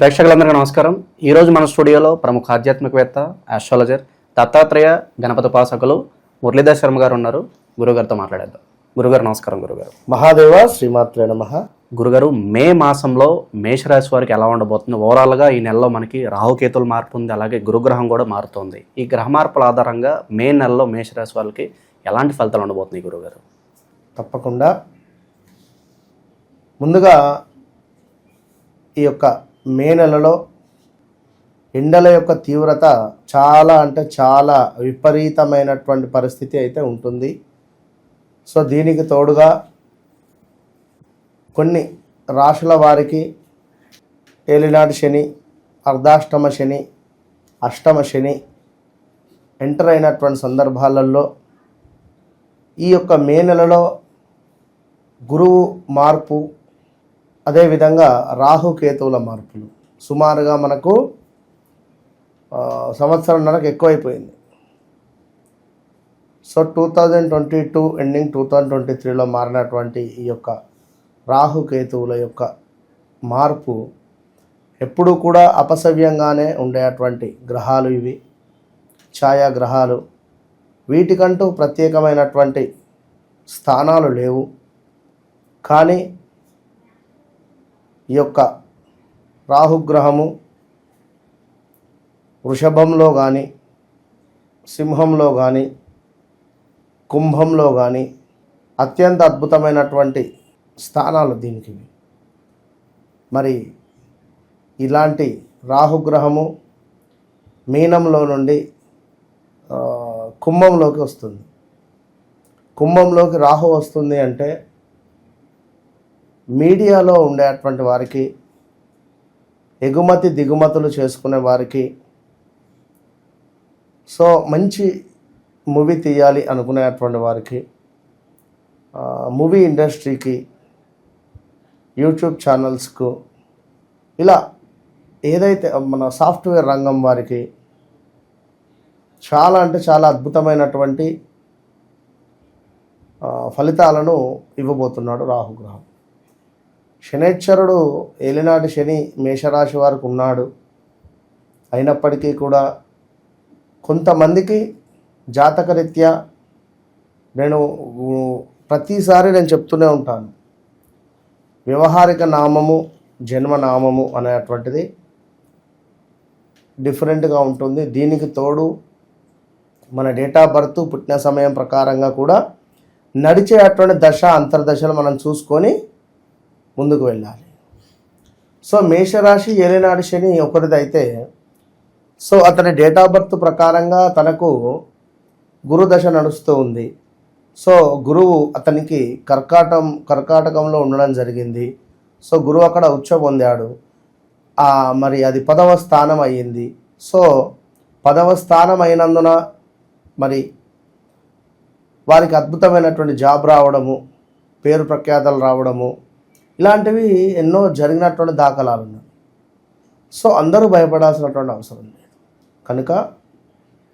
ప్రేక్షకులందరికీ నమస్కారం. ఈరోజు మన స్టూడియోలో ప్రముఖ ఆధ్యాత్మికవేత్త ఆస్ట్రాలజర్ దత్తాత్రేయ గణపతి ఉపాసకులు మురళీధర్ శర్మ గారు ఉన్నారు. గురుగారితో మాట్లాడేద్దాం. గురుగారు నమస్కారం గురుగారు. మహాదేవ శ్రీమాత్రే నమ. గురుగారు మే మాసంలో మేషరాశి వారికి ఎలా ఉండబోతుంది? ఓవరాల్గా ఈ నెలలో మనకి రాహుకేతులు మార్పు ఉంది అలాగే గురుగ్రహం కూడా మారుతోంది. ఈ గ్రహ మార్పుల ఆధారంగా మే నెలలో మేషరాశి వాళ్ళకి ఎలాంటి ఫలితాలు ఉండబోతున్నాయి గురుగారు? తప్పకుండా. ముందుగా ఈ యొక్క మే నెలలో ఎండల యొక్క తీవ్రత చాలా అంటే చాలా విపరీతమైనటువంటి పరిస్థితి అయితే ఉంటుంది. సో దీనికి తోడుగా కొన్ని రాశుల వారికి ఏలినాటి శని అర్ధాష్టమ శని అష్టమ శని ఎంటర్ అయినటువంటి సందర్భాలలో ఈ యొక్క మే నెలలో గురువు మార్పు అదేవిధంగా రాహుకేతువుల మార్పులు. సుమారుగా మనకు సంవత్సరంన్నరకు ఎక్కువైపోయింది. So two thousand twenty two ending two thousand twenty త్రీలో మారినటువంటి ఈ యొక్క రాహుకేతువుల యొక్క మార్పు ఎప్పుడూ కూడా అపసవ్యంగానే ఉండేటువంటి గ్రహాలు ఇవి. ఛాయాగ్రహాలు. వీటికంటూ ప్రత్యేకమైనటువంటి స్థానాలు లేవు. కానీ ఈ యొక్క రాహుగ్రహము వృషభంలో కానీ సింహంలో కానీ కుంభంలో కానీ అత్యంత అద్భుతమైనటువంటి స్థానాలు దీనికి. మరి ఇలాంటి రాహుగ్రహము మీనంలో నుండి కుంభంలోకి వస్తుంది. కుంభంలోకి రాహు వస్తుంది అంటే మీడియాలో ఉండేటువంటి వారికి ఎగుమతి దిగుమతులు చేసుకునే వారికి సో మంచి మూవీ తీయాలి అనుకునేటువంటి వారికి మూవీ ఇండస్ట్రీకి యూట్యూబ్ ఛానల్స్కు ఇలా ఏదైతే మన సాఫ్ట్వేర్ రంగం వారికి చాలా అంటే చాలా అద్భుతమైనటువంటి ఫలితాలను ఇవ్వబోతున్నాడు రాహుగ్రహం. శనేశ్వరుడు ఏలినాటి శని మేషరాశి వారికి ఉన్నాడు. అయినప్పటికీ కూడా కొంతమందికి జాతకరీత్యా నేను ప్రతిసారి నేను చెప్తూనే ఉంటాను. వ్యవహారిక నామము జన్మనామము అనేటువంటిది డిఫరెంట్గా ఉంటుంది. దీనికి తోడు మన డేట్ ఆఫ్ బర్త్ పుట్టిన సమయం ప్రకారంగా కూడా నడిచే అటువంటి దశ అంతర్దశలు మనం చూసుకొని ముందుకు వెళ్ళాలి. సో మేషరాశి ఏలినాడు శని ఒకరిదైతే సో అతని డేట్ ఆఫ్ బర్త్ ప్రకారంగా తనకు గురుదశ నడుస్తూ ఉంది. సో గురువు అతనికి కర్కాటం కర్కాటకంలో ఉండడం జరిగింది. సో గురువు అక్కడ ఉచ్చ పొందాడు. మరి అది పదవ స్థానం అయ్యింది. సో పదవ స్థానం అయినందున మరి వారికి అద్భుతమైనటువంటి జాబ్ రావడము పేరు ప్రఖ్యాతలు రావడము ఇలాంటివి ఎన్నో జరిగినటువంటి దాఖలాలు ఉన్నాయి. సో అందరూ భయపడాల్సినటువంటి అవసరం లేదు. కనుక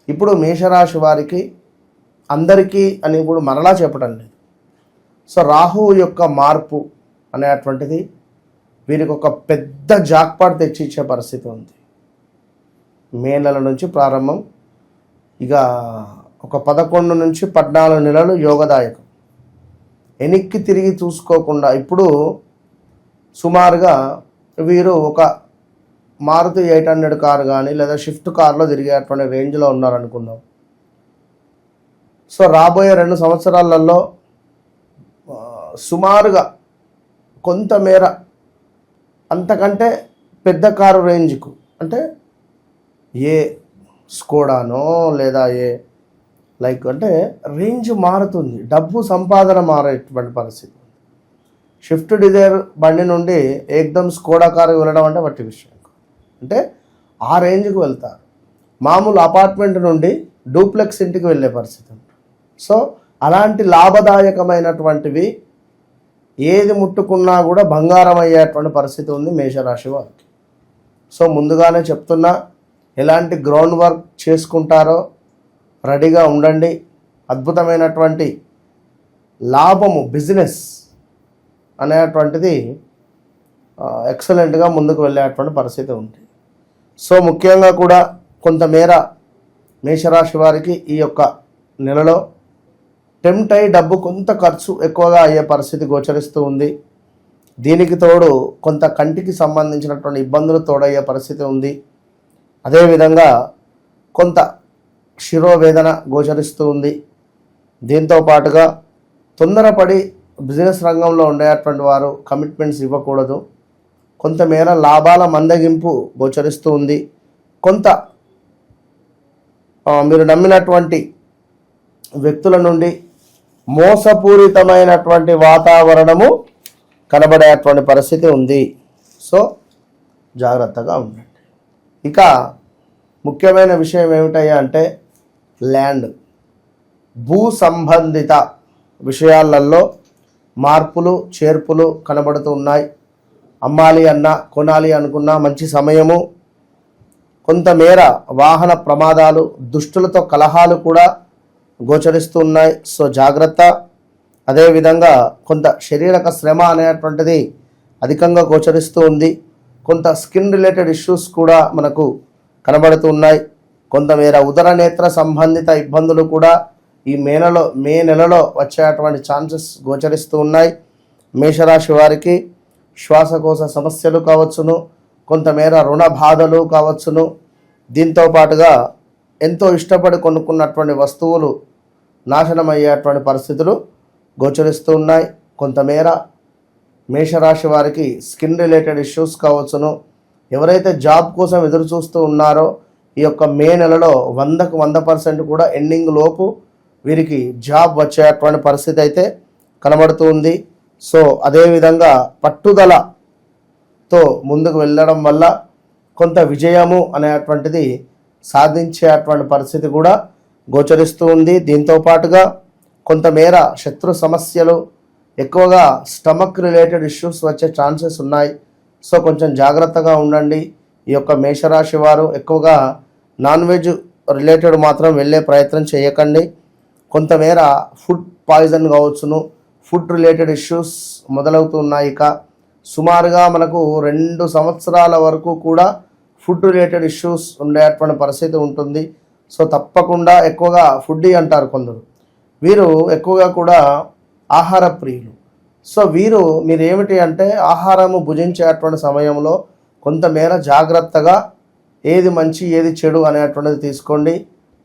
ఇప్పుడు మేషరాశి వారికి అందరికీ అని ఇప్పుడు మరలా చెప్పడం లేదు. సో రాహు యొక్క మార్పు అనేటువంటిది వీరికి ఒక పెద్ద జాక్పాట్ తెచ్చి ఇచ్చే పరిస్థితి ఉంది. మే నెల నుంచి ప్రారంభం ఇక ఒక పదకొండు నుంచి పద్నాలుగు నెలలు యోగదాయకం. వెనక్కి తిరిగి చూసుకోకుండా ఇప్పుడు సుమారుగా వీరు ఒక మారుతి ఎయిట్ హండ్రెడ్ కార్ కానీ లేదా షిఫ్ట్ కార్లో తిరిగేటువంటి రేంజ్లో ఉన్నారనుకుందాం. సో రాబోయే రెండు సంవత్సరాలలో సుమారుగా కొంతమేర అంతకంటే పెద్ద కారు రేంజ్కు అంటే ఏ స్కోడానో లేదా ఏ లైక్ అంటే రేంజ్ మారుతుంది డబ్బు సంపాదన మారేటువంటి పరిస్థితి. షిఫ్ట్ డిజైర్ బండి నుండి ఏకదమ్ స్కోడా కారు వెళ్ళడం అంటే వట్టి విషయం. అంటే ఆ రేంజ్కి వెళ్తారు మామూలు అపార్ట్మెంట్ నుండి డూప్లెక్స్ ఇంటికి వెళ్ళే పరిస్థితి ఉంటుంది. సో అలాంటి లాభదాయకమైనటువంటివి ఏది ముట్టుకున్నా కూడా బంగారం అయ్యేటువంటి పరిస్థితి ఉంది మేషరాశి వారికి. సో ముందుగానే చెప్తున్నా ఎలాంటి గ్రౌండ్ వర్క్ చేసుకుంటారో రెడీగా ఉండండి. అద్భుతమైనటువంటి లాభము బిజినెస్. అనేటువంటిది ఎక్సలెంట్గా ముందుకు వెళ్ళేటువంటి పరిస్థితి ఉంది. సో ముఖ్యంగా కూడా కొంతమేర మేషరాశి వారికి ఈ యొక్క నెలలో టెంప్ట్ అయి డబ్బు కొంత ఖర్చు ఎక్కువగా అయ్యే పరిస్థితి గోచరిస్తూ ఉంది. దీనికి తోడు కొంత కంటికి సంబంధించినటువంటి ఇబ్బందులు తోడయ్యే పరిస్థితి ఉంది. అదేవిధంగా కొంత శిరోవేదన గోచరిస్తూ ఉంది. దీంతో పాటుగా తొందరపడి బిజినెస్ రంగంలో ఉండేటువంటి వారు కమిట్మెంట్స్ ఇవ్వకూడదు. కొంతమేర లాభాల మందగింపు గోచరిస్తూ ఉంది. కొంత మీరు నమ్మినటువంటి వ్యక్తుల నుండి మోసపూరితమైనటువంటి వాతావరణము కనబడేటువంటి పరిస్థితి ఉంది. సో జాగ్రత్తగా ఉండండి. ఇక ముఖ్యమైన విషయం ఏమిటయ్యా అంటే ల్యాండ్. భూ సంబంధిత విషయాలలో మార్పులు చేర్పులు కనబడుతూ ఉన్నాయి. అమ్మాలి అన్న కొనాలి అనుకున్న మంచి సమయము. కొంతమేర వాహన ప్రమాదాలు దుష్టులతో కలహాలు కూడా గోచరిస్తూ ఉన్నాయి. సో జాగ్రత్త. అదేవిధంగా కొంత శరీరక శ్రమ అనేటువంటిది అధికంగా గోచరిస్తూ ఉంది. కొంత స్కిన్ రిలేటెడ్ ఇష్యూస్ కూడా మనకు కనబడుతూ ఉన్నాయి. కొంతమేర ఉదర నేత్ర సంబంధిత ఇబ్బందులు కూడా ఈ మే నెలలో మే నెలలో వచ్చేటువంటి ఛాన్సెస్ గోచరిస్తూ ఉన్నాయి. మేషరాశి వారికి శ్వాసకోశ సమస్యలు కావచ్చును కొంతమేర రుణ బాధలు కావచ్చును. దీంతో పాటుగా ఎంతో ఇష్టపడి కొనుక్కున్నటువంటి వస్తువులు నాశనమయ్యేటువంటి పరిస్థితులు గోచరిస్తూ ఉన్నాయి. కొంతమేర మేషరాశి వారికి స్కిన్ రిలేటెడ్ ఇష్యూస్ కావచ్చును. ఎవరైతే జాబ్ కోసం ఎదురు చూస్తూ ఉన్నారో ఈ యొక్క మే నెలలో వందకు వంద పర్సెంట్ కూడా ఎండింగ్ లోపు వీరికి జాబ్ వచ్చేటువంటి పరిస్థితి అయితే కనబడుతూ ఉంది. సో అదేవిధంగా పట్టుదలతో ముందుకు వెళ్ళడం వల్ల కొంత విజయము అనేటువంటిది సాధించేటువంటి పరిస్థితి కూడా గోచరిస్తూ ఉంది. దీంతో పాటుగా కొంతమేర శత్రు సమస్యలు ఎక్కువగా స్టమక్ రిలేటెడ్ ఇష్యూస్ వచ్చే ఛాన్సెస్ ఉన్నాయి. సో కొంచెం జాగ్రత్తగా ఉండండి. ఈ యొక్క మేషరాశి వారు ఎక్కువగా నాన్ వెజ్ రిలేటెడ్ మాత్రం వెళ్ళే ప్రయత్నం చేయకండి. కొంతమేర ఫుడ్ పాయిజన్ కావచ్చును. ఫుడ్ రిలేటెడ్ ఇష్యూస్ మొదలవుతున్నాయి ఇక. సుమారుగా మనకు రెండు సంవత్సరాల వరకు కూడా ఫుడ్ రిలేటెడ్ ఇష్యూస్ ఉండేటువంటి పరిస్థితి ఉంటుంది. సో తప్పకుండా ఎక్కువగా ఫుడ్డీ అంటారు కొందరు. వీరు ఎక్కువగా కూడా ఆహార ప్రియులు. సో వీరు మీరు ఏమిటి అంటే ఆహారము భుజించేటువంటి సమయంలో కొంతమేర జాగ్రత్తగా ఏది మంచి ఏది చెడు అనేటువంటిది తీసుకోండి.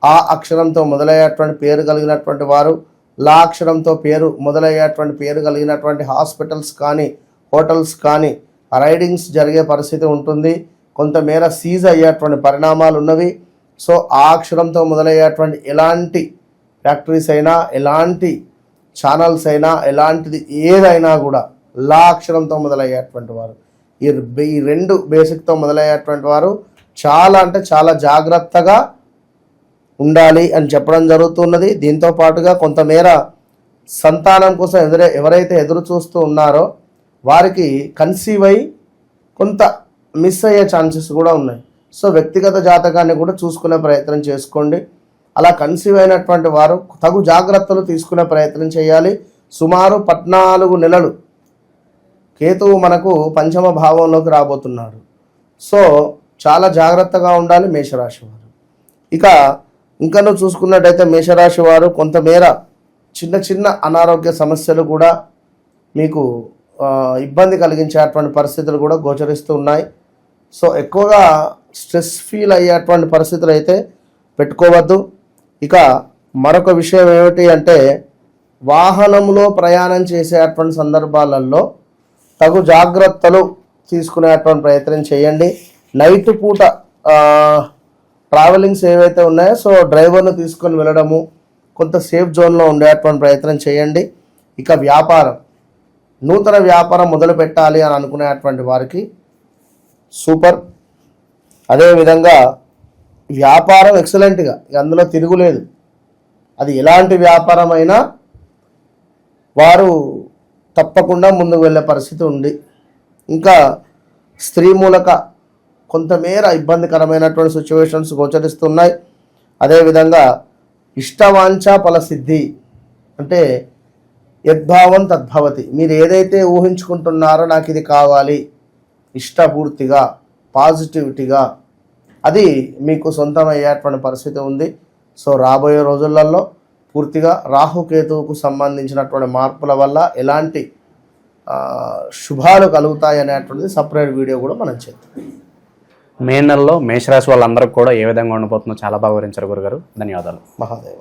ఆ అక్షరంతో మొదలయ్యేటువంటి పేరు కలిగినటువంటి వారు లా అక్షరంతో పేరు మొదలయ్యేటువంటి పేరు కలిగినటువంటి హాస్పిటల్స్ కానీ హోటల్స్ కానీ రైడింగ్స్ జరిగే పరిస్థితి ఉంటుంది. కొంతమేర సీజ్ అయ్యేటువంటి పరిణామాలు ఉన్నవి. సో ఆ అక్షరంతో మొదలయ్యేటువంటి ఎలాంటి ఫ్యాక్టరీస్ అయినా ఎలాంటి ఛానల్స్ అయినా ఎలాంటిది ఏదైనా కూడా లా అక్షరంతో మొదలయ్యేటువంటి వారు. ఈ ఈ రెండు బేసిక్తో మొదలయ్యేటువంటి వారు చాలా అంటే చాలా జాగ్రత్తగా ఉండాలి అని చెప్పడం జరుగుతున్నది. దీంతో పాటుగా కొంతమేర సంతానం కోసం ఎదురే ఎవరైతే ఎదురు చూస్తూ ఉన్నారో వారికి కన్సీవ్ అయి కొంత మిస్ అయ్యే ఛాన్సెస్ కూడా ఉన్నాయి. సో వ్యక్తిగత జాతకాన్ని కూడా చూసుకునే ప్రయత్నం చేసుకోండి. అలా కన్సీవ్ అయినటువంటి వారు తగు జాగ్రత్తలు తీసుకునే ప్రయత్నం చేయాలి. సుమారు పద్నాలుగు నెలలు కేతువు మనకు పంచమ భావంలోకి రాబోతున్నాడు సో చాలా జాగ్రత్తగా ఉండాలి మేషరాశి వారు. ఇక ఇంకనూ చూసుకున్నట్టయితే మేషరాశి వారు కొంతమేర చిన్న చిన్న అనారోగ్య సమస్యలు కూడా మీకు ఇబ్బంది కలిగించేటువంటి పరిస్థితులు కూడా గోచరిస్తూ ఉన్నాయి. సో ఎక్కువగా స్ట్రెస్ ఫీల్ అయ్యేటువంటి పరిస్థితులు అయితే పెట్టుకోవద్దు. ఇక మరొక విషయం ఏమిటి అంటే వాహనంలో ప్రయాణం చేసేటువంటి సందర్భాలలో తగు జాగ్రత్తలు తీసుకునేటువంటి ప్రయత్నం చేయండి. నైట్ పూట ట్రావెలింగ్స్ ఏవైతే ఉన్నాయో సో డ్రైవర్ను తీసుకొని వెళ్ళడము కొంత సేఫ్ జోన్లో ఉండేటువంటి ప్రయత్నం చేయండి. ఇక వ్యాపారం. నూతన వ్యాపారం మొదలు పెట్టాలి అని అనుకునేటువంటి వారికి సూపర్. అదేవిధంగా వ్యాపారం ఎక్సలెంట్గా అందులో తిరుగులేదు అది ఎలాంటి వ్యాపారం అయినా వారు తప్పకుండా ముందుకు వెళ్ళే పరిస్థితి ఉంది. ఇంకా స్త్రీ మూలక కొంతమేర ఇబ్బందికరమైనటువంటి సిచ్యువేషన్స్ గోచరిస్తున్నాయి. అదేవిధంగా ఇష్టవాంఛ ఫలసిద్ధి అంటే యద్భావం తద్భవతి. మీరు ఏదైతే ఊహించుకుంటున్నారో నాకు ఇది కావాలి. ఇష్టపూర్తిగా పాజిటివిటీగా అది మీకు సొంతమయ్యేటువంటి పరిస్థితి ఉంది. సో రాబోయే రోజులలో పూర్తిగా రాహుకేతువుకు సంబంధించినటువంటి మార్పుల వల్ల ఎలాంటి శుభాలు కలుగుతాయి అనేటువంటిది సపరేట్ వీడియో కూడా మనం చేద్దాం. మే నెలలో మేషరాశి వాళ్ళందరికీ కూడా ఏ విధంగా ఉండబోతుందో చాలా బాగా వివరించారు గురుగారు. ధన్యవాదాలు. మహాదేవ.